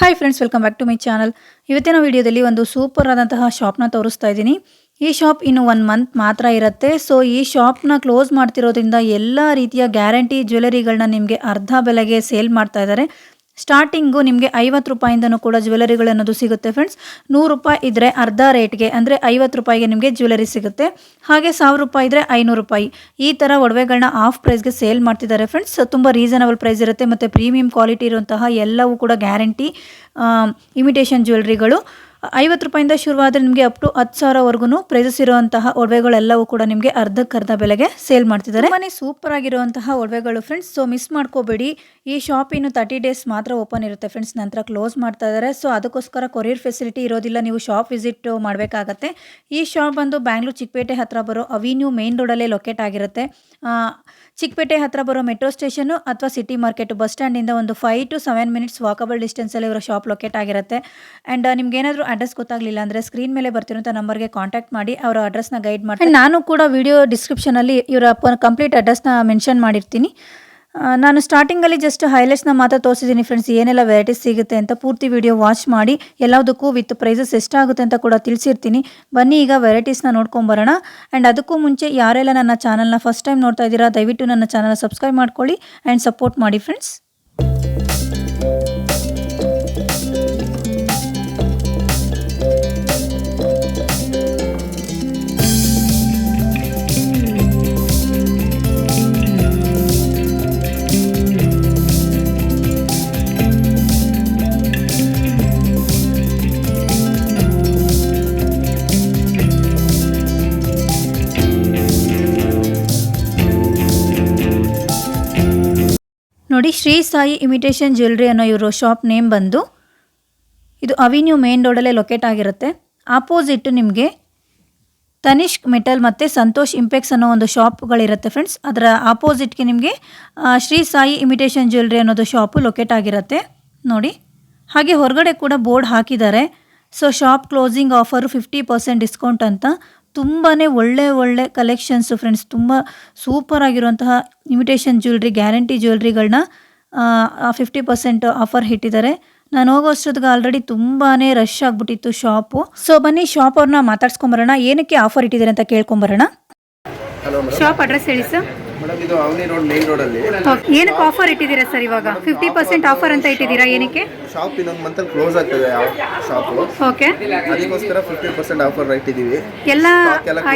Hi friends welcome back to my channel ಇವತ್ತಿನ ವಿಡಿಯೋದಲ್ಲಿ ಒಂದು ಸೂಪರ್ ಆದಂತಹ ಶಾಪ್ನ ತೋರಿಸ್ತಾ ಇದ್ದೀನಿ. ಈ ಶಾಪ್ ಇನ್ನು ಒನ್ ಮಂತ್ ಮಾತ್ರ ಇರುತ್ತೆ. ಸೊ ಈ ಶಾಪ್ನ ಕ್ಲೋಸ್ ಮಾಡ್ತಿರೋದ್ರಿಂದ ಎಲ್ಲ ರೀತಿಯ ಗ್ಯಾರಂಟಿ ಜ್ಯುವೆಲರಿಗಳನ್ನ ನಿಮಗೆ ಅರ್ಧ ಬೆಲೆಗೆ ಸೇಲ್ ಮಾಡ್ತಾ ಇದ್ದಾರೆ. ಸ್ಟಾರ್ಟಿಂಗು ನಿಮಗೆ ಐವತ್ತು ರೂಪಾಯಿಂದನೂ ಕೂಡ ಜ್ಯುವೆಲರಿಗಳು ಅನ್ನೋದು ಸಿಗುತ್ತೆ ಫ್ರೆಂಡ್ಸ್ ನೂರು ರೂಪಾಯಿ ಇದ್ದರೆ ಅರ್ಧ ರೇಟ್ಗೆ ಅಂದರೆ ಐವತ್ತು ರೂಪಾಯಿಗೆ ನಿಮಗೆ ಜ್ಯುವೆಲರಿ ಸಿಗುತ್ತೆ. ಹಾಗೆ ಸಾವಿರ ರೂಪಾಯಿ ಇದ್ದರೆ ಐನೂರು ರೂಪಾಯಿ. ಈ ಥರ ಒಡವೆಗಳನ್ನ ಆಫ್ ಪ್ರೈಸ್ಗೆ ಸೇಲ್ ಮಾಡ್ತಿದ್ದಾರೆ ಫ್ರೆಂಡ್ಸ್ ತುಂಬ ರೀಸನಬಲ್ ಪ್ರೈಸ್ ಇರುತ್ತೆ ಮತ್ತು ಪ್ರೀಮಿಯಂ ಕ್ವಾಲಿಟಿ ಇರುವಂತಹ ಎಲ್ಲವೂ ಕೂಡ ಗ್ಯಾರಂಟಿ ಇಮಿಟೇಷನ್ ಜ್ಯುವೆಲ್ರಿಗಳು ಐವತ್ತು ರೂಪಾಯಿಂದ ಶುರುವಾದರೆ ನಿಮಗೆ ಅಪ್ ಟು ಹತ್ತು ಸಾವಿರವರೆಗೂ ಪ್ರೈಸಸ್ ಇರುವಂತಹ ಒಡವೆಗಳೆಲ್ಲವೂ ಕೂಡ ನಿಮಗೆ ಅರ್ಧಕ್ಕರ್ಧ ಬೆಲೆಗೆ ಸೇಲ್ ಮಾಡ್ತಿದ್ದಾರೆ. ಮನೆ ಸೂಪರ್ ಆಗಿರುವಂತಹ ಒಡವೆಗಳು ಫ್ರೆಂಡ್ಸ್ ಸೊ ಮಿಸ್ ಮಾಡ್ಕೋಬೇಡಿ. ಈ ಶಾಪ್ ಇನ್ನು ತರ್ಟಿ ಡೇಸ್ ಮಾತ್ರ ಓಪನ್ ಇರುತ್ತೆ ಫ್ರೆಂಡ್ಸ್ ನಂತರ ಕ್ಲೋಸ್ ಮಾಡ್ತಾ ಇದ್ದಾರೆ. ಸೊ ಅದಕ್ಕೋಸ್ಕರ ಕೊರಿಯರ್ ಫೆಸಿಲಿಟಿ ಇರೋದಿಲ್ಲ, ನೀವು ಶಾಪ್ ವಿಸಿಟ್ ಮಾಡಬೇಕಾಗತ್ತೆ. ಈ ಶಾಪ್ ಬಂದು ಬ್ಯಾಂಗ್ಳೂರು ಚಿಕ್ಕಪೇಟೆ ಹತ್ರ ಬರೋ ಅವಿನ್ಯೂ ಮೇನ್ ರೋಡಲ್ಲೇ ಲೊಕೇಟ್ ಆಗಿರುತ್ತೆ. ಚಿಕ್ಕಪೇಟೆ ಹತ್ರ ಬರೋ ಮೆಟ್ರೋ ಸ್ಟೇಷನು ಅಥವಾ ಸಿಟಿ ಮಾರ್ಕೆಟ್ ಬಸ್ ಸ್ಟ್ಯಾಂಡಿಂದ ಒಂದು five to seven minutes walkable ಡಿಸ್ಟೆನ್ಸಲ್ಲಿ ಇವರ ಶಾಪ್ ಲೊಕೇಟ್ ಆಗಿರುತ್ತೆ. ಆ್ಯಂಡ್ ನಿಮ್ಗೆ ಏನಾದರೂ ಅಡ್ರೆಸ್ ಗೊತ್ತಾಗಲಿಲ್ಲ ಅಂದರೆ ಸ್ಕ್ರೀನ್ ಮೇಲೆ ಬರ್ತಿರೋಂಥ ನಂಬರ್ಗೆ ಕಾಂಟ್ಯಾಕ್ಟ್ ಮಾಡಿ ಅವರ ಅಡ್ರೆಸ್ನ ಗೈಡ್ ಮಾಡಿ ನಾನು ಕೂಡ ವಿಡಿಯೋ ಡಿಸ್ಕ್ರಿಪ್ಷನಲ್ಲಿ ಇವರ ಕಂಪ್ಲೀಟ್ ಅಡ್ರೆಸ್ನ ಮೆನ್ಷನ್ ಮಾಡಿರ್ತೀನಿ. ನಾನು ಸ್ಟಾರ್ಟಿಂಗಲ್ಲಿ ಜಸ್ಟ್ ಹೈಲೈಟ್ಸ್ನ ಮಾತ್ರ ತೋರಿಸಿದ್ದೀನಿ ಫ್ರೆಂಡ್ಸ್ ಏನೆಲ್ಲ ವೆರೈಟೀಸ್ ಸಿಗುತ್ತೆ ಅಂತ ಪೂರ್ತಿ ವಿಡಿಯೋ ವಾಚ್ ಮಾಡಿ, ಎಲ್ಲದಕ್ಕೂ ವಿತ್ ಪ್ರೈಸಸ್ ಎಷ್ಟಾಗುತ್ತೆ ಅಂತ ಕೂಡ ತಿಳಿಸಿರ್ತೀನಿ. ಬನ್ನಿ ಈಗ ವೆರೈಟೀಸ್ನ ನೋಡ್ಕೊಂಬರೋಣ ಆ್ಯಂಡ್ ಅದಕ್ಕೂ ಮುಂಚೆ ಯಾರೆಲ್ಲ ನನ್ನ ಚಾನಲ್ನ ಫಸ್ಟ್ ಟೈಮ್ ನೋಡ್ತಾ ಇದ್ದೀರಾ, ದಯವಿಟ್ಟು ನನ್ನ ಚಾನಲ್ ಸಬ್ಸ್ಕ್ರೈಬ್ ಮಾಡ್ಕೊಳ್ಳಿ ಆ್ಯಂಡ್ ಸಪೋರ್ಟ್ ಮಾಡಿ ಫ್ರೆಂಡ್ಸ್ ನೋಡಿ, ಶ್ರೀ ಸಾಯಿ ಇಮಿಟೇಷನ್ ಜ್ಯುವೆಲ್ರಿ ಅನ್ನೋ ಇವರು ಶಾಪ್ ನೇಮ್ ಬಂದು ಇದು ಅವಿನ್ಯೂ ಮೇನ್ ರೋಡಲ್ಲೇ ಲೊಕೇಟ್ ಆಗಿರುತ್ತೆ. ಆಪೋಸಿಟ್ ನಿಮಗೆ ತನಿಷ್ಕ್ ಮೆಟಲ್ ಮತ್ತು ಸಂತೋಷ್ ಇಂಪೆಕ್ಸ್ ಅನ್ನೋ ಒಂದು ಶಾಪ್ಗಳಿರುತ್ತೆ ಫ್ರೆಂಡ್ಸ್. ಅದರ ಆಪೋಸಿಟ್ಗೆ ನಿಮಗೆ ಶ್ರೀ ಸಾಯಿ ಇಮಿಟೇಷನ್ ಜ್ಯುವೆಲ್ರಿ ಅನ್ನೋದು ಶಾಪು ಲೊಕೇಟ್ ಆಗಿರುತ್ತೆ. ನೋಡಿ, ಹಾಗೆ ಹೊರಗಡೆ ಕೂಡ ಬೋರ್ಡ್ ಹಾಕಿದ್ದಾರೆ. So, shop closing offer fifty percent discount ಅಂತ. ತುಂಬಾ ಒಳ್ಳೆ ಒಳ್ಳೆ ಕಲೆಕ್ಷನ್ಸು ಫ್ರೆಂಡ್ಸ್ ತುಂಬ ಸೂಪರ್ ಆಗಿರುವಂತಹ ಇಮಿಟೇಷನ್ ಜ್ಯುವೆಲ್ರಿ ಗ್ಯಾರಂಟಿ ಜ್ಯುವೆಲ್ರಿಗಳನ್ನ ಫಿಫ್ಟಿ ಪರ್ಸೆಂಟ್ ಆಫರ್ ಇಟ್ಟಿದ್ದಾರೆ. ನಾನು ಹೋಗೋ ಅಷ್ಟೊತ್ತಿಗೆ ಆಲ್ರೆಡಿ ತುಂಬಾ ರಶ್ ಆಗಿಬಿಟ್ಟಿತ್ತು ಶಾಪು ಸೊ ಬನ್ನಿ ಶಾಪ್ ಅವ್ರನ್ನ ಮಾತಾಡ್ಸ್ಕೊಂಬರೋಣ. ಏನಕ್ಕೆ ಆಫರ್ ಇಟ್ಟಿದ್ದಾರೆ ಅಂತ ಕೇಳ್ಕೊಂಬರೋಣ. ಶಾಪ್ ಅಡ್ರೆಸ್ ಹೇಳಿ ಸರ್ ಮೇಡಮ್ ಇದು ಅವನಿ ರೋಡ್ ಮೇನ್ ರೋಡಲ್ಲಿ ಏನಕ್ಕೆ ಆಫರ್ ಇಟ್ಟಿದ್ದೀರಾ ಸರ್ ಇವಾಗ? ಫಿಫ್ಟಿ ಪರ್ಸೆಂಟ್ ಆಫರ್ ಅಂತ ಇಟ್ಟಿದ್ದೀರಾ ಏನಕ್ಕೆ? ಶಾಪ್ ಇನ್ನೊಂದು ಮಂತ್ ಕ್ಲೋಸ್ ಆಗ್ತದೆ ಶಾಪು ಓಕೆ. ಅದಕ್ಕೋಸ್ಕರ ಫಿಫ್ಟಿ ಪರ್ಸೆಂಟ್ ಆಫರ್ ಇಟ್ಟಿದ್ದೀವಿ. ಎಲ್ಲ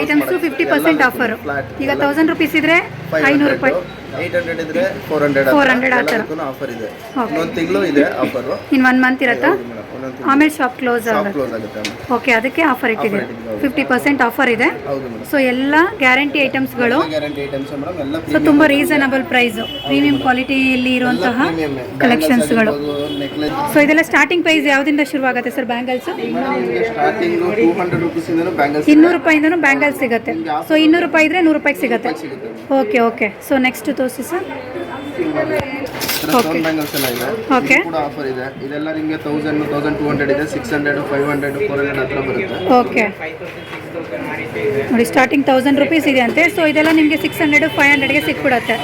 ಐಟಮ್ಸು ಫಿಫ್ಟಿ ಪರ್ಸೆಂಟ್ ಆಫರ್ ಈಗ ತೌಸಂಡ್ ರುಪೀಸ್ ಇದ್ರೆ ಐನೂರು ರೂಪಾಯಿ. ಏಯ್ಟ್ ಹಂಡ್ರೆಡ್ ಇದ್ರೆ ಫೋರ್ ಹಂಡ್ರೆಡ್ 400 ಆ ಥರ. ಆಫರ್ ಇದೆ. ಇನ್ನೊಂದು ತಿಂಗಳು ಇದೆ ಆಫರ್ ಇನ್ನು ಒನ್ ಮಂತ್ ಇರತ್ತಾ? ಆಮೇಲೆ ಶಾಪ್ ಕ್ಲೋಸ್ ಆಗುತ್ತೆ. ಓಕೆ ಅದಕ್ಕೆ ಆಫರ್ ಇಟ್ಟಿದೆ. ಫಿಫ್ಟಿ ಪರ್ಸೆಂಟ್ ಆಫರ್ ಇದೆ. ಸೊ ಎಲ್ಲ ಗ್ಯಾರಂಟಿ ಐಟಮ್ಸ್ಗಳು ಗ್ಯಾರಂಟಿ ಐಟಮ್ಸ್ ಮೇಡಮ್. ಎಲ್ಲ ಸೊ ತುಂಬ ರೀಸನಬಲ್ ಪ್ರೈಸ್ ಪ್ರೀಮಿಯಂ ಕ್ವಾಲಿಟಿಯಲ್ಲಿ ಇರುವಂತಹ ಕಲೆಕ್ಷನ್ಸ್ಗಳು ಸೊ ಇದೆಲ್ಲ ಸ್ಟಾರ್ಟಿಂಗ್ ಪ್ರೈಸ್ ಯಾವ್ದಿಂದ ಶುರುವಾಗುತ್ತೆ ಸರ್ ಬ್ಯಾಂಗಲ್ಸ್ ಹಂಡ್ರೆಡ್ ಇನ್ನೂರು ರೂಪಾಯಿಂದನೂ ಬ್ಯಾಂಗಲ್ಸ್ ಸಿಗುತ್ತೆ. ಸೊ ಇನ್ನೂರು ರೂಪಾಯಿ ಇದ್ರೆ ನೂರು ರೂಪಾಯಿಗೆ ಸಿಗುತ್ತೆ. ಸಿಗುತ್ತೆ. ಓಕೆ ಓಕೆ ಸೊ ನೆಕ್ಸ್ಟ್ ತೋರಿಸಿ ಸರ್. ಸ್ಟೋನ್ ಬ್ಯಾಂಗಲ್ಸ್ ಎಲ್ಲ ಇದೆ. ಓಕೆ ಕೂಡ ಆಫರ್ ಇದೆ. ಇದೆಲ್ಲ ನಿಮಗೆ ತೌಸಂಡ್ ತೌಸಂಡ್ ಟೂ ಹಂಡ್ರೆಡ್ ಇದೆ. Six hundred five hundred four hundred ಹತ್ರ ಬರುತ್ತೆ. ಓಕೆ ನೋಡಿ ಸ್ಟಾರ್ಟಿಂಗ್ ತೌಸಂಡ್ ರುಪೀಸ್ ಇದೆ ಅಂತೆ. ಸೊ ಇದೆಲ್ಲ ನಿಮಗೆ ಸಿಕ್ಸ್ ಹಂಡ್ರೆಡ್ ಫೈವ್ ಹಂಡ್ರೆಡ್ಗೆ ಸಿಕ್ಬಿಡುತ್ತೆ.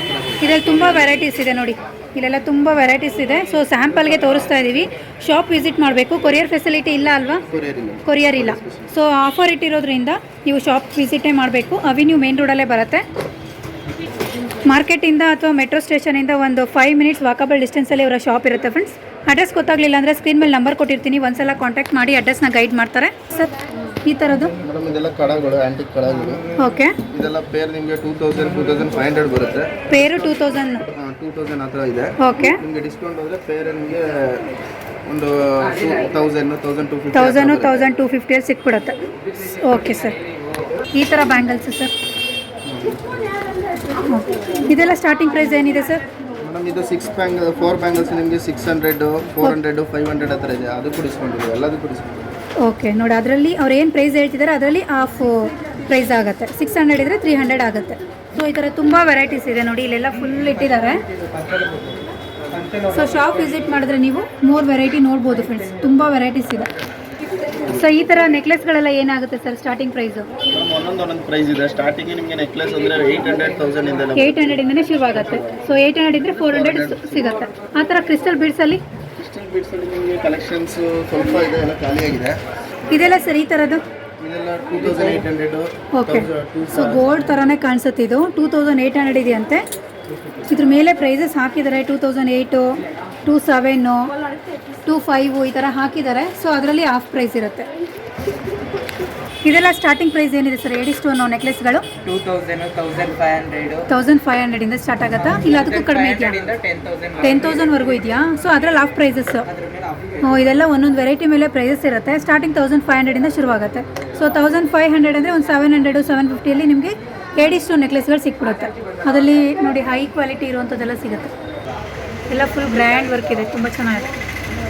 ಇದರಲ್ಲಿ ತುಂಬ ವೆರೈಟೀಸ್ ಇದೆ ನೋಡಿ. ಇಲ್ಲೆಲ್ಲ ತುಂಬ ವೆರೈಟೀಸ್ ಇದೆ. ಸೊ ಸ್ಯಾಂಪಲ್ಗೆ ತೋರಿಸ್ತಾ ಇದ್ದೀವಿ ಶಾಪ್ ವಿಸಿಟ್ ಮಾಡಬೇಕು. ಕೊರಿಯರ್ ಫೆಸಿಲಿಟಿ ಇಲ್ಲ ಅಲ್ವಾ? ಕೊರಿಯರ್ ಇಲ್ಲ. ಕೊರಿಯರ್ ಇಲ್ಲ. ಸೊ ಆಫರ್ ಇಟ್ಟಿರೋದ್ರಿಂದ ನೀವು ಶಾಪ್ ವಿಸಿಟೇ ಮಾಡಬೇಕು. ಅವಿನ್ಯೂ ಮೇನ್ ರೋಡಲ್ಲೇ ಬರುತ್ತೆ. ಮಾರ್ಕೆಟಿಂದ ಅಥವಾ ಮೆಟ್ರೋ ಸ್ಟೇಷನಿಂದ ಒಂದು ಫೈವ್ ಮಿನಿಟ್ಸ್ ವಾಕಬಲ್ ಡಿಸ್ಟೆನ್ಸಲ್ಲಿ ಇವರ ಶಾಪ್ ಇರುತ್ತೆ ಫ್ರೆಂಡ್ಸ್ ಅಡ್ರೆಸ್ ಗೊತ್ತಾಗಲಿಲ್ಲ ಅಂದರೆ ಸ್ಕ್ರೀನ್ ಮೇಲೆ ನಂಬರ್ ಕೊಟ್ಟಿರ್ತೀನಿ. ಒಂದ್ಸಲ ಕಾಂಟ್ಯಾಕ್ಟ್ ಮಾಡಿ ಅಡ್ರೆಸ್ನ ಗೈಡ್ ಮಾಡ್ತಾರೆ. ಸರ್ ಈ ಥರದ್ದು ಮೇಡಮ್ ಇದೆಲ್ಲ ಕಡಗಳು ಆಂಟಿಕ್ ಕಡಗಳು. ಓಕೆ ಇದೆಲ್ಲ ಪೇರ್ ನಿಮಗೆ two thousand two thousand five hundred ಬರುತ್ತೆ. Pair two thousand two thousand ಹತ್ರ ಇದೆ. ಓಕೆ ನಿಮಗೆ ಡಿಸ್ಕೌಂಟ್ ಹೋದರೆ ಪೇರ್ ನಿಮಗೆ ಒಂದು thousand thousand two fifty thousand thousand two ಫಿಫ್ಟಿಯಲ್ಲಿ ಸಿಕ್ಬಿಡುತ್ತೆ. ಓಕೆ ಸರ್ ಈ ಥರ ಬ್ಯಾಂಗಲ್ಸ್ ಸರ್ ಇದೆಲ್ಲ ಸ್ಟಾರ್ಟಿಂಗ್ ಪ್ರೈಸ್ ಏನಿದೆ ಸರ್ ಮೇಡಮ್ ಇದು ಸಿಕ್ಸ್ ಬ್ಯಾಂಗಲ್ ಫೋರ್ ಬ್ಯಾಂಗಲ್ಸ್ ನಿಮಗೆ six hundred four hundred five hundred ಹತ್ರ ಇದೆ. ಅದು ಕುಡಿಸ್ಕೊಂಡಿದ್ದೀವಿ. ಓಕೆ ನೋಡಿ ಅದರಲ್ಲಿ ಅವ್ರು ಏನು ಪ್ರೈಸ್ ಹೇಳ್ತಿದ್ದಾರೆ ಅದರಲ್ಲಿ ಹಾಫ್ ಪ್ರೈಸ್ ಆಗುತ್ತೆ. ಸಿಕ್ಸ್ ಹಂಡ್ರೆಡ್ ಇದ್ದರೆ ತ್ರೀ ಹಂಡ್ರೆಡ್ ಆಗುತ್ತೆ. ಸೊ ಈ ಥರ ತುಂಬ ವೆರೈಟೀಸ್ ಇದೆ ನೋಡಿ ಇಲ್ಲೆಲ್ಲ ಫುಲ್ ಇಟ್ಟಿದ್ದಾರೆ. ಸೊ ಶಾಪ್ ವಿಸಿಟ್ ಮಾಡಿದ್ರೆ ನೀವು ಮೋರ್ ವೆರೈಟಿ ನೋಡ್ಬೋದು ಫ್ರೆಂಡ್ಸ್ ತುಂಬ ವೆರೈಟೀಸ್ ಇದೆ. ಸೊ ಈ ಥರ ನೆಕ್ಲೆಸ್ಗಳೆಲ್ಲ ಏನಾಗುತ್ತೆ ಸರ್ ಸ್ಟಾರ್ಟಿಂಗ್ ಪ್ರೈಸು ಒಂದೊಂದು ಒಂದೊಂದು ಪ್ರೈಸ್ ಇದೆ. ಸ್ಟಾರ್ಟಿಂಗ್ ನಿಮಗೆ ನೆಕ್ಲೆಸ್ ಅಂದರೆ ಏಯ್ಟ್ ಹಂಡ್ರೆಡ್ ತೌಸಂಡ್ ಇಂದ ಏಯ್ಟ್ ಹಂಡ್ರೆಡಿಂದನೇ ಶುರುವಾಗುತ್ತೆ ಸೊ ಏಯ್ಟ್ ಹಂಡ್ರೆಡ್ ಇದ್ದರೆ ಫೋರ್ ಹಂಡ್ರೆಡ್ ಸಿಗುತ್ತೆ. ಆ ಥರ ಕ್ರಿಸ್ಟಲ್ ಬೀಡ್ಸಲ್ಲಿ ಬೀಟ್ಸಲ್ಲಿ ನಿಮಗೆ ಕಲೆಕ್ಷನ್ಸ್ ಸ್ವಲ್ಪ ಇದೆ ಎಲ್ಲ ಖಾಲಿಯಾಗಿದೆ ಇದೆಲ್ಲ ಸರ್ ಈ ಥರದ್ದು? ಓಕೆ ಸೊ ಗೋಲ್ಡ್ ಥರನೇ ಕಾಣಿಸುತ್ತೆ ಇದು. ಟೂ ತೌಸಂಡ್ ಏಯ್ಟ್ ಹಂಡ್ರೆಡ್ ಇದೆಯಂತೆ. ಇದ್ರ ಮೇಲೆ ಪ್ರೈಸಸ್ ಹಾಕಿದ್ದಾರೆ. Two thousand eight two seven two five ಈ ಥರ ಹಾಕಿದ್ದಾರೆ. ಸೊ ಅದರಲ್ಲಿ ಹಾಫ್ ಪ್ರೈಸ್ ಇರುತ್ತೆ. ಇದೆಲ್ಲ ಸ್ಟಾರ್ಟಿಂಗ್ ಪ್ರೈಸ್ ಏನಿದೆ sir AD stone ನೆಕ್ಲೆಸ್ಗಳು two thousand thousand five hundred thousand five ಹಂಡ್ರೆಡಿಂದ start ಆಗುತ್ತಾ? ಇಲ್ಲ ಅದಕ್ಕೂ ಕಡಿಮೆ ಇದೆಯಾ? ಟೆನ್ ತೌಸಂಡ್ ವರೆಗೂ ತೌಸಂಡ್ವರೆಗೂ ಇದೆಯಾ? ಸೊ ಅದ್ರಲ್ಲಿ ಆಫ್ ಪ್ರೈಸಸ್ ಇದೆಲ್ಲ ಒಂದೊಂದು ವೆರೈಟಿ ಮೇಲೆ ಪ್ರೈಸಸ್ ಇರುತ್ತೆ. ಸ್ಟಾರ್ಟಿಂಗ್ ತೌಸಂಡ್ ಫೈವ್ ಹಂಡ್ರೆಡಿಂದ ಶುರುವಾಗುತ್ತೆ ಸೊ ತೌಸಂಡ್ ಫೈವ್ ಹಂಡ್ರೆಡ್ ಅಂದರೆ ಒಂದು ಸೆವೆನ್ ಹಂಡ್ರೆಡು ಸೆವೆನ್ ಫಿಫ್ಟಿಯಲ್ಲಿ ನಿಮಗೆ ಏಡಿ ಸ್ಟೋನ್ ನೆಕ್ಲೆಸ್ಗಳು ಸಿಕ್ಬಿಡುತ್ತೆ. ಅದರಲ್ಲಿ ನೋಡಿ ಹೈ ಕ್ವಾಲಿಟಿ ಇರುವಂಥದ್ದೆಲ್ಲ ಸಿಗುತ್ತೆ. ಎಲ್ಲ ಫುಲ್ ಗ್ರ್ಯಾಂಡ್ ವರ್ಕ್ ಇದೆ. ತುಂಬ ಚೆನ್ನಾಗಿದೆ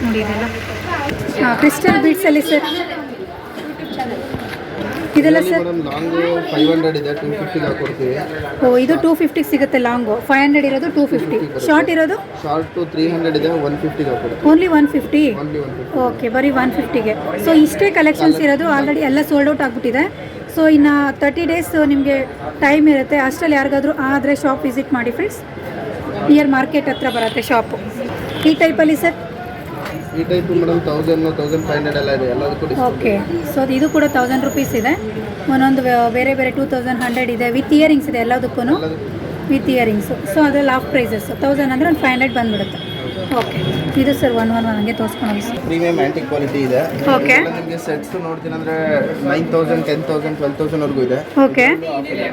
ನೋಡಿ ಇದೆಲ್ಲ. ಕ್ರಿಸ್ಟಲ್ ಬೀಡ್ಸಲ್ಲಿ ಸರ್ ಇದೆಲ್ಲ ಸರ್? ಫೈವ್ ಹಂಡ್ರೆಡ್ ಇದೆ ಟೂ ಫಿಫ್ಟಿಗೆ ಹಾಕೊಡ್ತೀವಿ. ಓ ಇದು ಟೂ ಫಿಫ್ಟಿಗೆ ಸಿಗುತ್ತೆ ಲಾಂಗು ಫೈವ್ ಹಂಡ್ರೆಡ್ ಇರೋದು ಟೂ ಫಿಫ್ಟಿ ಶಾರ್ಟ್ ಇರೋದು? ಶಾರ್ಟ್ ತ್ರೀ ಹಂಡ್ರೆಡ್ ಇದೆ ಒನ್ ಫಿಫ್ಟಿಗೆ ಹಾಕೊಡ್ತೀವಿ. Only one fifty only one fifty okay ಬರೀ ಒನ್ ಫಿಫ್ಟಿಗೆ ಸೊ ಇಷ್ಟೇ ಕಲೆಕ್ಷನ್ಸ್ ಇರೋದು ಆಲ್ರೆಡಿ ಎಲ್ಲ ಸೋಲ್ಡ್ ಔಟ್ ಆಗಿಬಿಟ್ಟಿದೆ. ಸೊ ಇನ್ನು ತರ್ಟಿ ಡೇಸ್ ನಿಮಗೆ ಟೈಮ್ ಇರುತ್ತೆ. ಅಷ್ಟರಲ್ಲಿ ಯಾರಿಗಾದರೂ ಆದರೆ ಶಾಪ್ ವಿಸಿಟ್ ಮಾಡಿ ಫ್ರೆಂಡ್ಸ್ ನಿಯರ್ ಮಾರ್ಕೆಟ್ ಹತ್ರ ಬರುತ್ತೆ ಶಾಪು ಈ ಟೈಪಲ್ಲಿ ಸರ್? ಈ type madam thousand thousand five hundred ಎಲ್ಲ ಇದೆ. ಎಲ್ಲದಕ್ಕೂ ಓಕೆ ಸೊ ಅದು ಇದು ಕೂಡ ತೌಸಂಡ್ ರುಪೀಸ್ ಇದೆ. ಒಂದೊಂದು ಬೇರೆ ಬೇರೆ ಟೂ ತೌಸಂಡ್ ಹಂಡ್ರೆಡ್ ಇದೆ. ವಿತ್ ಇಯರಿಂಗ್ಸ್ ಇದೆ ಎಲ್ಲದಕ್ಕೂ. ವಿತ್ ಇಯರಿಂಗ್ಸು ಸೊ ಅದ್ರಲ್ಲಿ ಹಾಫ್ ಪ್ರೈಸಸ್ ತೌಸಂಡ್ ಅಂದರೆ ಒಂದು ಫೈವ್ ಹಂಡ್ರೆಡ್ ಬಂದ್ಬಿಡುತ್ತೆ. ಓಕೆ. ಇದು ಸರ್ ಒನ್ ಒನ್ ಹಂಗೆ ತೋರಿಸ್ಕೊಂಡು ಸರ್. ಪ್ರೀಮಿಯಂ ಆಂಟಿಕ್ ಕ್ವಾಲಿಟಿ ಇದೆ. ಓಕೆ. ನಿಮಗೆ ಸೆಟ್ಸ್ ನೋಡ್ತೀನಿ ಅಂದ್ರೆ nine thousand ten thousand twelve thousand ವರೆಗೂ ಇದೆ. ಓಕೆ.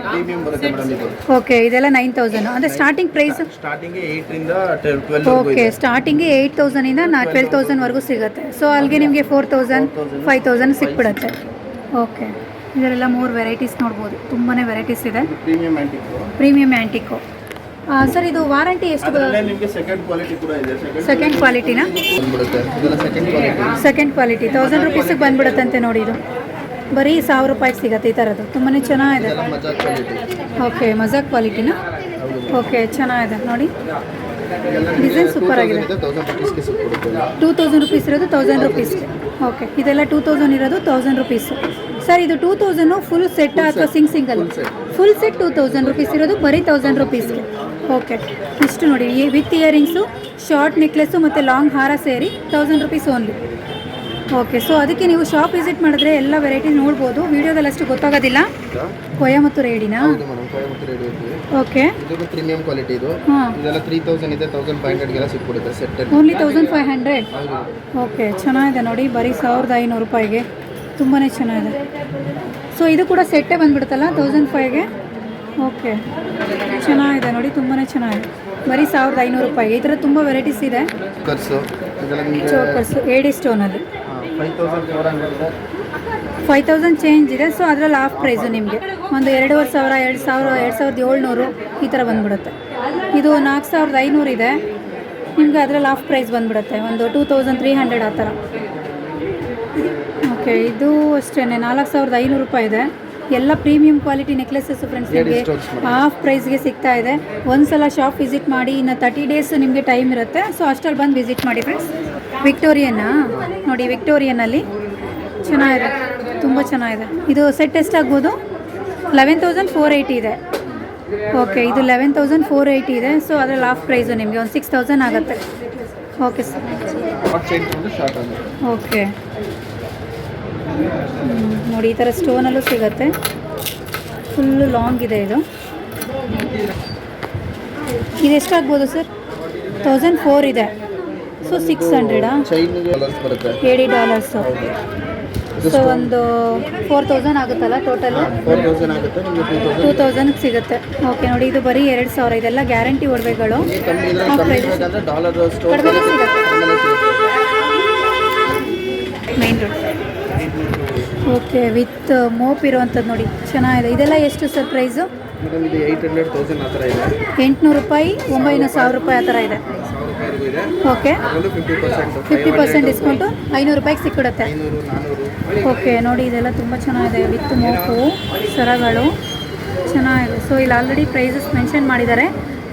ಪ್ರೀಮಿಯಂ ಬರುತ್ತೆ ಮೇಡಮ್ ಇದು. ಓಕೆ ಇದೆಲ್ಲ ನೈನ್ ತೌಸಂಡ್ ಅಂದರೆ ಸ್ಟಾರ್ಟಿಂಗ್ ಪ್ರೈಸ್ ಸ್ಟಾರ್ಟಿಂಗ್ ಏಯ್ಟ್ರಿಂದ ಟ್ವೆಲ್ ಓಕೆ ಸ್ಟಾರ್ಟಿಂಗ್ ಏಯ್ಟ್ ತೌಸಂಡಿಂದ ನಾ ಟ್ವೆಲ್ ತೌಸಂಡ್ವರೆಗೂ ಸಿಗುತ್ತೆ. ಸೊ ಅಲ್ಲಿಗೆ ನಿಮಗೆ ಫೋರ್ ತೌಸಂಡ್ ಫೈವ್ ತೌಸಂಡ್ ಸಿಕ್ಬಿಡುತ್ತೆ. ಓಕೆ. ಇದರೆಲ್ಲ ಮೂರು ವೆರೈಟೀಸ್ ನೋಡ್ಬೋದು. ತುಂಬಾ ವೆರೈಟೀಸ್ ಇದೆ. ಪ್ರೀಮಿಯಂ ಆ್ಯಂಟಿಕೋ ಸರ್ ಇದು ವಾರಂಟಿ ಎಷ್ಟು ಸೆಕೆಂಡ್ ಕ್ವಾಲಿಟಿನಾ ಸೆಕೆಂಡ್ ಕ್ವಾಲಿಟಿ ತೌಸಂಡ್ ರುಪೀಸಿಗೆ ಬಂದ್ಬಿಡುತ್ತಂತೆ ನೋಡಿ ಇದು. ಬರೀ ಸಾವಿರ ರೂಪಾಯಿಗೆ ಸಿಗುತ್ತೆ ಈ ಥರದ್ದು ತುಂಬಾ ಚೆನ್ನಾಗಿದೆ. ಓಕೆ ಮಜಾಕ್ ಕ್ವಾಲಿಟಿನ ಓಕೆ ಚೆನ್ನಾಗಿದೆ. ನೋಡಿ. ಡಿಸೈನ್ ಸೂಪರ್ ಆಗಿದೆ. ಟೂ ತೌಸಂಡ್ ರುಪೀಸ್ ಇರೋದು ತೌಸಂಡ್ ರುಪೀಸ್ಗೆ ಓಕೆ ಇದೆಲ್ಲ ಟೂ ತೌಸಂಡ್ ಇರೋದು ತೌಸಂಡ್ ರುಪೀಸ್ ಸರ್ ಇದು ಟೂ ತೌಸಂಡು ಫುಲ್ ಸೆಟ್ ಅಥವಾ sing single full set two thousand rupees ಇರೋದು ಬರೀ ತೌಸಂಡ್ ರುಪೀಸ್ಗೆ ಓಕೆ ಇಷ್ಟು ನೋಡಿ ಈ ವಿತ್ ಇಯರಿಂಗ್ಸು ಶಾರ್ಟ್ ನೆಕ್ಲೆಸ್ಸು ಮತ್ತು ಲಾಂಗ್ ಹಾರ ಸೇರಿ thousand rupees only okay so ಅದಕ್ಕೆ ನೀವು ಶಾಪ್ ವಿಸಿಟ್ ಮಾಡಿದ್ರೆ ಎಲ್ಲ ವೆರೈಟಿ ನೋಡ್ಬೋದು. ವಿಡಿಯೋದಲ್ಲಿ ಅಷ್ಟು ಗೊತ್ತಾಗೋದಿಲ್ಲ. ಕೊಯಮತ್ತೂರು ರೇಡಿನಾ? ಓಕೆ ಪ್ರೀಮಿಯಂ ಕ್ವಾಲಿಟಿ ಇದು. ಇದೆಲ್ಲ ತ್ರೀ ತೌಸಂಡ್ ಇದೆ ತೌಸಂಡ್ ಫೈವ್ ಹಂಡ್ರೆಡ್ಗೆಲ್ಲ ಸಿಕ್ಬಿಡುತ್ತೆ set only thousand five hundred okay ಚೆನ್ನಾಗಿದೆ ನೋಡಿ ಬರೀ ಸಾವಿರದ ಐನೂರು ರೂಪಾಯಿಗೆ. ತುಂಬಾ ಚೆನ್ನಾಗಿದೆ. ಸೊ ಇದು ಕೂಡ ಸೆಟ್ಟೇ ಬಂದ್ಬಿಡುತ್ತಲ್ಲ ತೌಸಂಡ್ ಫೈವ್ಗೆ ಓಕೆ. ಚೆನ್ನಾಗಿದೆ ನೋಡಿ ತುಂಬಾ ಚೆನ್ನಾಗಿದೆ. ಬರೀ ಸಾವಿರದ ಐನೂರು ರೂಪಾಯಿ. ಈ ಥರ ತುಂಬ ವೆರೈಟೀಸ್ ಇದೆ. ಕರ್ಸು. ಇದೆಲ್ಲ ನಿಮಗೆ chokers AD ಸ್ಟೋನಲ್ಲಿ five thousand four hundred five thousand change ಇದೆ ಸೊ ಅದರಲ್ಲಿ ಹಾಫ್ ಪ್ರೈಸು ನಿಮಗೆ. ಒಂದು ಎರಡೂವರೆ ಸಾವಿರ ಎರಡು ಸಾವಿರ ಎರಡು ಸಾವಿರದ ಏಳ್ನೂರು ಈ ಥರ ಬಂದ್ಬಿಡುತ್ತೆ. ಇದು ನಾಲ್ಕು ಸಾವಿರದ ಐನೂರು ಇದೆ. ನಿಮಗೆ ಅದರಲ್ಲಿ ಹಾಫ್ ಪ್ರೈಸ್ ಬಂದ್ಬಿಡುತ್ತೆ. ಒಂದು ಟೂ ತೌಸಂಡ್ ತ್ರೀ ಹಂಡ್ರೆಡ್ ಆ ಥರ. ಓಕೆ ಇದು ಅಷ್ಟೇ ನಾಲ್ಕು ಸಾವಿರದ ಐನೂರು ರೂಪಾಯಿ ಇದೆ. ಎಲ್ಲ ಪ್ರೀಮಿಯಂ ಕ್ವಾಲಿಟಿ ನೆಕ್ಲೆಸಸ್ ಫ್ರೆಂಡ್ಸ್ ನಿಮಗೆ. ಹಾಫ್ ಪ್ರೈಸ್ಗೆ ಸಿಗ್ತಾ ಇದೆ. ಒಂದ್ಸಲ ಶಾಪ್ ವಿಸಿಟ್ ಮಾಡಿ ಇನ್ನು ತರ್ಟಿ ಡೇಸ್ ನಿಮಗೆ ಟೈಮ್ ಇರುತ್ತೆ. ಸೊ ಅಷ್ಟರಲ್ಲಿ ಬಂದು ವಿಸಿಟ್ ಮಾಡಿ ಫ್ರೆಂಡ್ಸ್ ವಿಕ್ಟೋರಿಯನ್ನಾ ನೋಡಿ ವಿಕ್ಟೋರಿಯನ್ನಲ್ಲಿ ಚೆನ್ನಾಗಿದೆ. ತುಂಬ ಚೆನ್ನಾಗಿದೆ. ಇದು ಸೆಟ್ ಎಷ್ಟಾಗ್ಬೋದು ಲೆವೆನ್ ತೌಸಂಡ್ ಫೋರ್ ಏಯ್ಟಿ ಇದೆ. ಓಕೆ ಇದು ಲೆವೆನ್ ತೌಸಂಡ್ ಫೋರ್ ಏಯ್ಟಿ ಇದೆ. ಸೊ ಅದರಲ್ಲಿ ಹಾಫ್ ಪ್ರೈಸು ನಿಮಗೆ ಒಂದು ಸಿಕ್ಸ್ ತೌಸಂಡ್ ಆಗುತ್ತೆ. ಓಕೆ ಸರ್ ಓಕೆ ನೋಡಿ ಈ ಥರ ಸ್ಟೋನಲ್ಲೂ ಸಿಗುತ್ತೆ. ಫುಲ್ಲು ಲಾಂಗ್ ಇದೆ ಇದು. ಇದು ಎಷ್ಟಾಗ್ಬೋದು ಸರ್? ತೌಸಂಡ್ ಫೋರ್ ಇದೆ. ಸೊ ಸಿಕ್ಸ್ ಹಂಡ್ರೆಡಾ ಏಡಿ ಡಾಲರ್ಸು. ಸೊ ಒಂದು ಫೋರ್ ತೌಸಂಡ್ ಆಗುತ್ತಲ್ಲ ಟೋಟಲು? ಟೂ ತೌಸಂಡ್ ಸಿಗುತ್ತೆ. ಓಕೆ ನೋಡಿ ಇದು ಬರೀ ಎರಡು ಸಾವಿರ. ಇದೆಲ್ಲ ಗ್ಯಾರಂಟಿ ಒಡವೆಗಳು ಮೈನ್ ರೋಡ್ ಓಕೆ ವಿತ್ ಮೋಪ್ ಇರುವಂಥದ್ದು ನೋಡಿ ಚೆನ್ನಾಗಿದೆ. ಇದೆಲ್ಲ ಎಷ್ಟು ಸರ್ ಪ್ರೈಸು ಮೇಡಮ್ ಇದು ಏಯ್ಟ್ ಹಂಡ್ರೆಡ್ ತೌಸಂಡ್ ಆ ಥರ ಇದೆ. ಎಂಟುನೂರು ರೂಪಾಯಿ ಒಂಬೈನೂರು ಸಾವಿರ ರೂಪಾಯಿ ಆ ಥರ ಇದೆ. ಓಕೆ ಫಿಫ್ಟಿ ಪರ್ಸೆಂಟ್ ಡಿಸ್ಕೌಂಟು ಐನೂರು ರೂಪಾಯಿಗೆ ಸಿಕ್ಕಿಡುತ್ತೆ ಓಕೆ ನೋಡಿ ಇದೆಲ್ಲ ತುಂಬ ಚೆನ್ನಾಗಿದೆ ವಿತ್ ಮೋಪು ಸರಗಳು. ಚೆನ್ನಾಗಿದೆ. ಸೊ ಇಲ್ಲಿ ಆಲ್ರೆಡಿ ಪ್ರೈಸಸ್ ಮೆನ್ಷನ್ ಮಾಡಿದ್ದಾರೆ.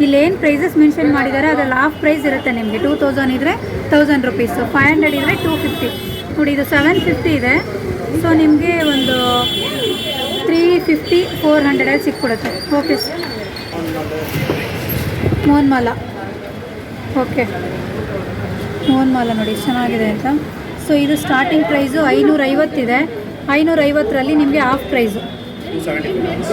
ಇಲ್ಲಿ ಏನು ಪ್ರೈಸಸ್ ಮೆನ್ಷನ್ ಮಾಡಿದ್ದಾರೆ? ಅದರಲ್ಲಿ ಹಾಫ್ ಪ್ರೈಸ್ ಇರುತ್ತೆ ನಿಮಗೆ. ಟೂ ತೌಸಂಡ್ ಇದ್ದರೆ ತೌಸಂಡ್ ರುಪೀಸು ಫೈವ್ ಹಂಡ್ರೆಡ್ ಇದ್ದರೆ ಟೂ ಫಿಫ್ಟಿ ನೋಡಿ, ಇದು ಸೆವೆನ್ ಫಿಫ್ಟಿ ಇದೆ. ಸೊ ನಿಮಗೆ ಒಂದು ತ್ರೀ ಫಿಫ್ಟಿ ಫೋರ್ ಹಂಡ್ರೆಡಲ್ಲಿ ಸಿಕ್ಬಿಡುತ್ತೆ. ಓಕೆ ಸರ್ ಮೋಹನ್ ಮಾಲ ಓಕೆ ಮೋಹನ್ ಮಾಲ ನೋಡಿ, ಚೆನ್ನಾಗಿದೆ ಅಂತ. ಸೊ ಇದು ಸ್ಟಾರ್ಟಿಂಗ್ ಪ್ರೈಸು ಐನೂರೈವತ್ತಿದೆ ಐನೂರೈವತ್ತರಲ್ಲಿ ನಿಮಗೆ half price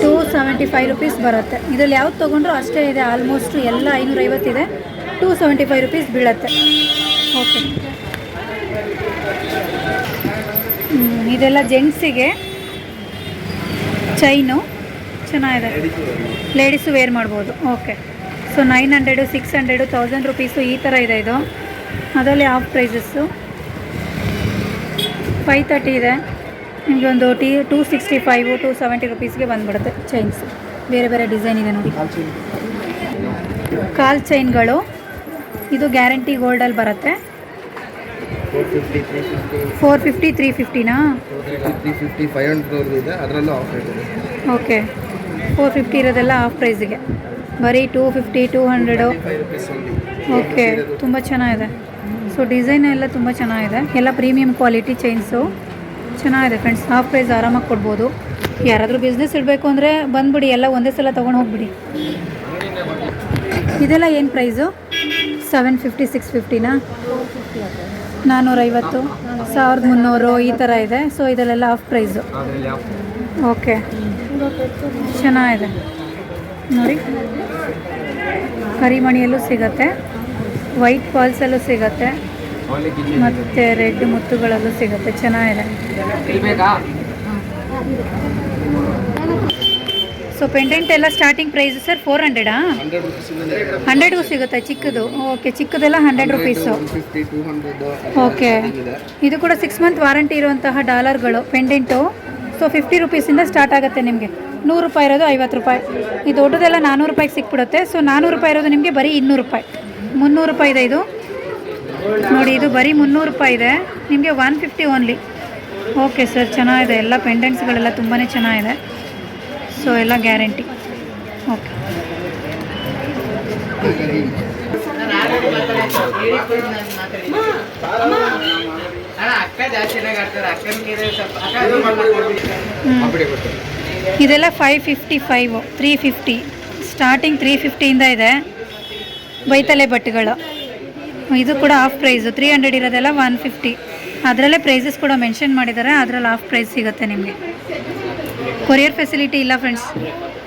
two seventy five rupees ಬರುತ್ತೆ. ಇದರಲ್ಲಿ ಯಾವ್ದು ತೊಗೊಂಡ್ರು ಅಷ್ಟೇ ಇದೆ. ಆಲ್ಮೋಸ್ಟ್ ಎಲ್ಲ ಐನೂರೈವತ್ತಿದೆ ಟೂ ಸೆವೆಂಟಿ ಫೈವ್ ರುಪೀಸ್ ಬೀಳುತ್ತೆ. ಓಕೆ ಇದೆಲ್ಲ ಜೆಂಟ್ಸಿಗೆ. ಚೈನು. ಚೆನ್ನಾಗಿದೆ. ಲೇಡೀಸು ವೇರ್ ಮಾಡ್ಬೋದು. Okay so nine hundred six hundred thousand rupees ಈ ಥರ ಇದೆ ಇದು. ಅದರಲ್ಲಿ ಹಾಫ್ ಪ್ರೈಸಸ್ಸು ಫೈವ್ ತರ್ಟಿ ಇದೆ. ನಿಮಗೆ ಒಂದು T two sixty five two seventy ರುಪೀಸ್ಗೆ ಬಂದುಬಿಡುತ್ತೆ ಚೈನ್ಸ್ ಬೇರೆ ಬೇರೆ ಡಿಸೈನ್ ಇದೆ ನೋಡಿ. ಕಾಲ್ ಚೈನ್ಗಳು ಇದು ಗ್ಯಾರಂಟಿ ಗೋಲ್ಡಲ್ಲಿ ಬರುತ್ತೆ. ಫೋರ್ ಫಿಫ್ಟಿ ತ್ರೀ ಫಿಫ್ಟಿನಾ ತ್ರೀ ಫಿಫ್ಟಿ ಫೈವ್ ಹಂಡ್ರೆಡ್ ಇದೆ. ಅದರಲ್ಲೂ ಆಫ್ ಇದೆ. ಓಕೆ. ಫೋರ್ ಫಿಫ್ಟಿ ಇರೋದೆಲ್ಲ ಹಾಫ್ ಪ್ರೈಸಿಗೆ ಬರೀ two fifty two hundred. Okay. ತುಂಬ ಚೆನ್ನಾಗಿದೆ. ಸೊ ಡಿಸೈನ್ ಎಲ್ಲ ತುಂಬ ಚೆನ್ನಾಗಿದೆ. ಎಲ್ಲ ಪ್ರೀಮಿಯಂ ಕ್ವಾಲಿಟಿ ಚೈನ್ಸು ಚೆನ್ನಾಗಿದೆ ಫ್ರೆಂಡ್ಸ್ ಹಾಫ್ ಪ್ರೈಸ್ ಆರಾಮಾಗಿ ಕೊಡ್ಬೋದು. ಯಾರಾದರೂ ಬಿಸ್ನೆಸ್ ಇಡಬೇಕು ಅಂದರೆ ಬಂದುಬಿಡಿ. ಎಲ್ಲ ಒಂದೇ ಸಲ ತೊಗೊಂಡು ಹೋಗ್ಬಿಡಿ. ಇದೆಲ್ಲ ಏನು ಪ್ರೈಸು ಸೆವೆನ್ ಫಿಫ್ಟಿ ಸಿಕ್ಸ್ ಫಿಫ್ಟಿನಾ ನಾನ್ನೂರೈವತ್ತು ಸಾವಿರದ ಮುನ್ನೂರು ಈ ಥರ ಇದೆ. ಸೊ ಇದರಲ್ಲೆಲ್ಲ ಆಫ್ ಪ್ರೈಸು ಓಕೆ ಚೆನ್ನಾಗಿದೆ. ನೋಡಿ. ಕರಿಮಣಿಯಲ್ಲೂ ಸಿಗತ್ತೆ. ವೈಟ್ ಫಾಲ್ಸಲ್ಲೂ ಸಿಗತ್ತೆ. ಮತ್ತು ರೆಡ್ ಮುತ್ತುಗಳಲ್ಲೂ ಸಿಗುತ್ತೆ. ಚೆನ್ನಾಗಿದೆ. ಸೊ ಪೆಂಡೆಂಟ್ ಎಲ್ಲ ಸ್ಟಾರ್ಟಿಂಗ್ ಪ್ರೈಸ್ ಸರ್ ಫೋರ್ ಹಂಡ್ರೆಡಾ ಹಂಡ್ರೆಡ್ಗೂ ಸಿಗುತ್ತೆ. ಚಿಕ್ಕದು? ಓಕೆ ಚಿಕ್ಕದೆಲ್ಲ ಹಂಡ್ರೆಡ್ ರುಪೀಸು ಓಕೆ ಇದು ಕೂಡ ಸಿಕ್ಸ್ ಮಂತ್ ವಾರಂಟಿ ಇರುವಂತಹ ಡಾಲರ್ಗಳು ಪೆಂಡೆಂಟು ಸೊ ಫಿಫ್ಟಿ ರುಪೀಸಿಂದ ಸ್ಟಾರ್ಟ್ ಆಗುತ್ತೆ ನಿಮಗೆ. ನೂರು ರೂಪಾಯಿ ಇರೋದು ಐವತ್ತು ರೂಪಾಯಿ. ಈ ದೊಡ್ಡದೆಲ್ಲ ನಾನ್ನೂರು ರೂಪಾಯಿಗೆ ಸಿಕ್ಬಿಡುತ್ತೆ. ಸೊ ನಾನ್ನೂರು ರೂಪಾಯಿ ಇರೋದು ನಿಮಗೆ ಬರೀ ಇನ್ನೂರು ರೂಪಾಯಿ. ಮುನ್ನೂರು ರೂಪಾಯಿ ಇದೆ ಇದು. ನೋಡಿ ಇದು ಬರೀ ಮುನ್ನೂರು ರೂಪಾಯಿ ಇದೆ. ನಿಮಗೆ one fifty only okay sir ಚೆನ್ನಾಗಿದೆ. ಎಲ್ಲ ಪೆಂಡೆಂಟ್ಸ್ಗಳೆಲ್ಲ ತುಂಬಾ ಚೆನ್ನಾಗಿದೆ. ಸೊ ಎಲ್ಲ ಗ್ಯಾರಂಟಿ. ಓಕೆ. ಇದೆಲ್ಲ five fifty five three fifty starting three ಫಿಫ್ಟಿಯಿಂದ ಇದೆ ಬೈತಲೆ ಬಟ್ಟೆಗಳು ಇದು ಕೂಡ ಹಾಫ್ ಪ್ರೈಸು ತ್ರೀ ಹಂಡ್ರೆಡ್ ಇರೋದೆಲ್ಲ ಒನ್ ಫಿಫ್ಟಿ ಅದರಲ್ಲೇ ಪ್ರೈಸಸ್ ಕೂಡ ಮೆನ್ಷನ್ ಮಾಡಿದ್ದಾರೆ, ಅದರಲ್ಲಿ ಹಾಫ್ ಪ್ರೈಸ್ ಸಿಗುತ್ತೆ ನಿಮಗೆ. ಕೊರಿಯರ್ ಫೆಸಿಲಿಟಿ ಇಲ್ಲ ಫ್ರೆಂಡ್ಸ್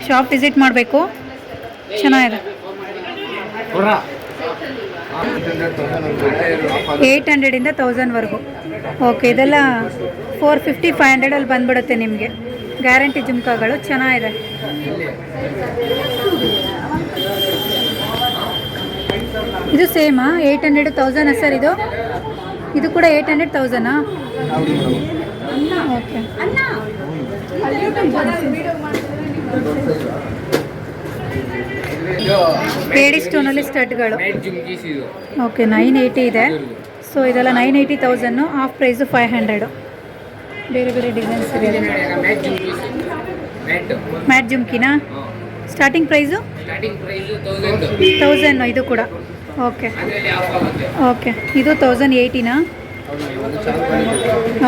ಶಾಪ್ ವಿಸಿಟ್ ಮಾಡಬೇಕು. ಚೆನ್ನಾಗಿದೆ. ಏಯ್ಟ್ ಹಂಡ್ರೆಡಿಂದ ತೌಸಂಡ್ವರೆಗೂ ಓಕೆ ಇದೆಲ್ಲ ಫೋರ್ ಫಿಫ್ಟಿ ಫೈವ್ ಹಂಡ್ರೆಡಲ್ಲಿ ಬಂದ್ಬಿಡುತ್ತೆ ನಿಮಗೆ. ಗ್ಯಾರಂಟಿ ಜುಮ್ಕಾಗಳು ಚೆನ್ನಾಗಿದೆ. ಇದು ಸೇಮಾ ಏಯ್ಟ್ ಹಂಡ್ರೆಡ್ ತೌಸಂಡ್ ಸರ್ ಇದು? ಇದು ಕೂಡ ಏಯ್ಟ್ ಹಂಡ್ರೆಡ್ ತೌಸಂಡಾ ಓಕೆ ಏಡಿ ಸ್ಟೋನಲ್ಲಿ ಸ್ಟಡ್ಗಳು ಓಕೆ ನೈನ್ ಏಯ್ಟಿ ಇದೆ. ಸೊ ಇದೆಲ್ಲ nine eighty thousand half price five hundred ಬೇರೆ ಬೇರೆ ಡಿಸೈನ್ಸ್ ಇದೆ. ಮ್ಯಾಟ್ ಜುಮ್ಕಿನಾ ಸ್ಟಾರ್ಟಿಂಗ್ ಪ್ರೈಸು ತೌಸಂಡು ಇದು ಕೂಡ. ಓಕೆ ಓಕೆ ಇದು ತೌಸಂಡ್ ಏಯ್ಟಿನಾ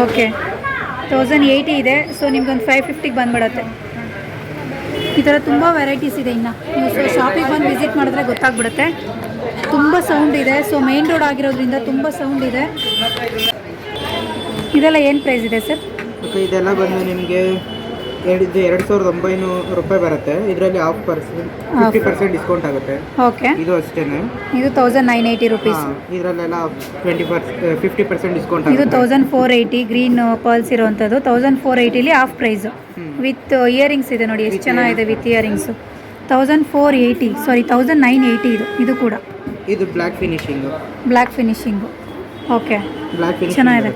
ಓಕೆ ತೌಸಂಡ್ ಏಯ್ಟಿ ಇದೆ ಸೊ ನಿಮ್ಗೊಂದು ಫೈವ್ ಫಿಫ್ಟಿಗೆ ಬಂದ್ಬಿಡತ್ತೆ. ಈ ಥರ ತುಂಬ ವೆರೈಟೀಸ್ ಇದೆ ಇನ್ನು. ನೀವು ಸೊ ಶಾಪಿಗೆ ಬಂದು ವಿಸಿಟ್ ಮಾಡಿದ್ರೆ ಗೊತ್ತಾಗ್ಬಿಡುತ್ತೆ. ತುಂಬ ಸೌಂಡ್ ಇದೆ ಸೊ ಮೇನ್ ರೋಡ್ ಆಗಿರೋದ್ರಿಂದ ತುಂಬ ಸೌಂಡ್ ಇದೆ. ಇದೆಲ್ಲ ಏನು ಪ್ರೈಸ್ ಇದೆ ಸರ್ ಇದೆಲ್ಲ ಬಂದು ನಿಮಗೆ ಎರಡು ಎರಡು ಸಾವಿರದ ಒಂಬೈನೂರು ರೂಪಾಯಿ ಬರುತ್ತೆ. ಇದರಲ್ಲಿ half percent fifty percent discount ಆಗುತ್ತೆ. ಓಕೆ ಇದು ಅಷ್ಟೇನೆ. ಇದು ತೌಸಂಡ್ ನೈನ್ ಏಯ್ಟಿ ರುಪೀಸ್ ಇದರಲ್ಲೆಲ್ಲ twenty per fifty percent discount ಇದು thousand four eighty green pearls ಇರುವಂಥದ್ದು. ತೌಸಂಡ್ ಫೋರ್ ಏಯ್ಟಿಲಿ ಹಾಫ್ ಪ್ರೈಸ್ ವಿತ್ ಇಯರಿಂಗ್ಸ್ ಇದೆ ನೋಡಿ ಎಷ್ಟು ಚೆನ್ನಾಗಿದೆ with earrings thousand four eighty sorry thousand nine eighty ಇದು ಇದು ಕೂಡ. ಇದು black finishing black finishing okay black ಚೆನ್ನಾಗಿದೆ.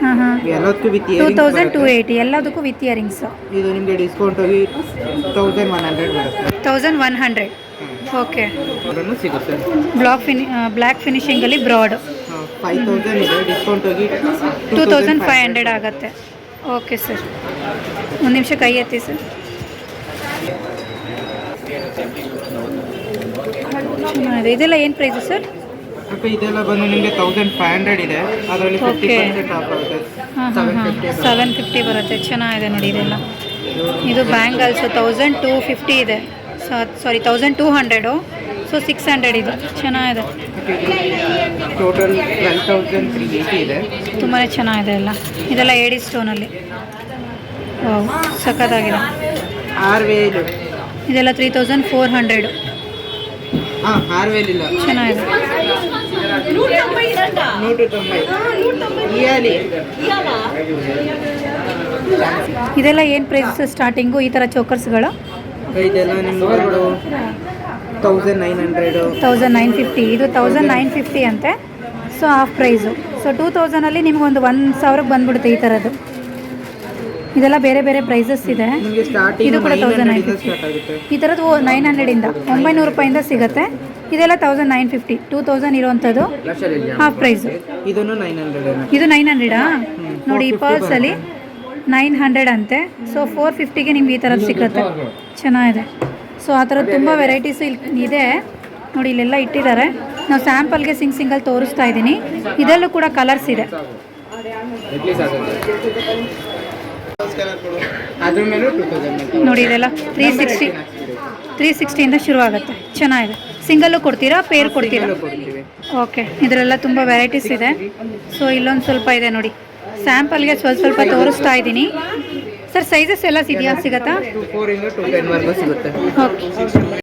ಹಾಂ ಹಾಂ. ಎಲ್ಲದಕ್ಕೂ with two thousand two eighty ಎಲ್ಲದಕ್ಕೂ ವಿತ್ ಇಯರಿಂಗ್ಸು ಇದು ನಿಮಗೆ ಡಿಸ್ಕೌಂಟ್ ಹೋಗಿ ತೌಸಂಡ್ ಒನ್ ಹಂಡ್ರೆಡ್ ಬರುತ್ತೆ. ತೌಸಂಡ್ ಒನ್ ಹಂಡ್ರೆಡ್ ಓಕೆ ಅದನ್ನು ಸಿಗುತ್ತೆ. ಬ್ಲಾಕ್ ಫಿನಿ ಬ್ಲ್ಯಾಕ್ ಫಿನಿಶಿಂಗಲ್ಲಿ ಬ್ರಾಡ್ ಫೈವ್ ತೌಸಂಡ್ ಇದೆ. ಡಿಸ್ಕೌಂಟ್ ಹೋಗಿ ಟೂ ತೌಸಂಡ್ ಫೈವ್ ಹಂಡ್ರೆಡ್ ಆಗುತ್ತೆ. ಓಕೆ ಸರ್ ಒಂದು ನಿಮಿಷ ಕೈ ಎತ್ತಿ ಸರ್ ಚೆನ್ನಾಗಿದೆ. ಇದೆಲ್ಲ ಏನು ಪ್ರೈಸು ಸರ್ ಮತ್ತು ಇದೆಲ್ಲ ಬಂದು ನಿಮಗೆ ತೌಸಂಡ್ ಫೈವ್ ಹಂಡ್ರೆಡ್ ಇದೆ. ಅದರಲ್ಲಿ ಫಿಫ್ಟಿ. ಪರ್ಸೆಂಟ್ ಆಫ್ ಆಗುತ್ತೆ. ಸೆವೆನ್ ಫಿಫ್ಟಿ ಬರುತ್ತೆ. ಚೆನ್ನಾಗಿದೆ ನೋಡಿ ಇದೆಲ್ಲ. ಇದು ಬ್ಯಾಂಗಲ್ಸು ತೌಸಂಡ್ ಟೂ ಫಿಫ್ಟಿ ಇದೆ. Sorry thousand two hundred so six hundred ಇದು. ಚೆನ್ನಾಗಿದೆ. Total twelve thousand three eighty ಇದೆ. ತುಂಬಾ ಚೆನ್ನಾಗಿದೆ ಎಲ್ಲ. ಇದೆಲ್ಲ ಏಡಿ ಸ್ಟೋನಲ್ಲಿ ವಾವ್ ಸಖತ್ತಾಗಿದೆ. ಇದೆಲ್ಲ ತ್ರೀ ತೌಸಂಡ್ ಫೋರ್ ಹಂಡ್ರೆಡು ಹಾಂ ಇದೆಲ್ಲ ಏನು ಪ್ರೈಸ್ ಸ್ಟಾರ್ಟಿಂಗು ಈ ಥರ ಚೋಕರ್ಸ್ಗಳು ಇದೆಲ್ಲ ನಿಮ್ಗೆ thousand nine hundred thousand nine fifty ಇದು ತೌಸಂಡ್ ನೈನ್ ಫಿಫ್ಟಿ ಅಂತೆ. So half price so two ತೌಸಂಡಲ್ಲಿ ನಿಮ್ಗೊಂದು ಒಂದು ಸಾವಿರಕ್ಕೆ ಬಂದ್ಬಿಡುತ್ತೆ ಈ ಥರದ್ದು ಇದೆಲ್ಲ ಬೇರೆ ಬೇರೆ ಪ್ರೈಸಸ್ ಇದೆ. ಇದು ಕೂಡ ತೌಸಂಡ್ ನೈನ್ ಫಿಫ್ಟಿ ಈ ಥರದ್ದು ನೈನ್ ಹಂಡ್ರೆಡಿಂದ ಒಂಬೈನೂರು ರೂಪಾಯಿಂದ ಸಿಗುತ್ತೆ. ಇದೆಲ್ಲ thousand nine fifty two thousand ಇರುವಂಥದ್ದು ಹಾಫ್ ಪ್ರೈಸು ಇದು ನೈನ್ ಹಂಡ್ರೆಡಾ ನೋಡಿ ಈ ಪರ್ಸಲ್ಲಿ ನೈನ್ ಹಂಡ್ರೆಡ್ ಅಂತೆ. ಸೊ ಫೋರ್ ಫಿಫ್ಟಿಗೆ ನಿಮ್ಗೆ ಈ ಥರದ್ದು ಸಿಗುತ್ತೆ. ಚೆನ್ನಾಗಿದೆ. ಸೊ ಆ ಥರದ್ದು ತುಂಬ ವೆರೈಟೀಸ್ ಇಲ್ಲಿ ಇದೆ. ನೋಡಿ ಇಲ್ಲೆಲ್ಲ ಇಟ್ಟಿದ್ದಾರೆ. ನಾವು ಸ್ಯಾಂಪಲ್ಗೆ ಸಿಂಗ್ ಸಿಂಗಲ್ ತೋರಿಸ್ತಾ ಇದ್ದೀನಿ. ಇದರಲ್ಲೂ ಕೂಡ ಕಲರ್ಸ್ ಇದೆ. ಅದ್ರ ಮೇಲೂ ಟೂ ತೌಸಂಡ್ ನೋಡಿ ಇದೆಲ್ಲ ತ್ರೀ ಸಿಕ್ಸ್ಟಿ ತ್ರೀ ಸಿಕ್ಸ್ಟಿಯಿಂದ ಶುರು ಆಗುತ್ತೆ ಚೆನ್ನಾಗಿದೆ. ಸಿಂಗಲ್ಲು ಕೊಡ್ತೀರಾ ಪೇರ್ ಕೊಡ್ತೀರಾ? ಓಕೆ ಇದರೆಲ್ಲ ತುಂಬ ವೆರೈಟೀಸ್ ಇದೆ. ಸೊ ಇಲ್ಲೊಂದು ಸ್ವಲ್ಪ ಇದೆ ನೋಡಿ. ಸ್ಯಾಂಪಲ್ಗೆ ಸ್ವಲ್ಪ ಸ್ವಲ್ಪ ತೋರಿಸ್ತಾ ಇದ್ದೀನಿ. ಸರ್ ಸೈಜಸ್ ಎಲ್ಲ ಸಿಗುತ್ತೆ? ಓಕೆ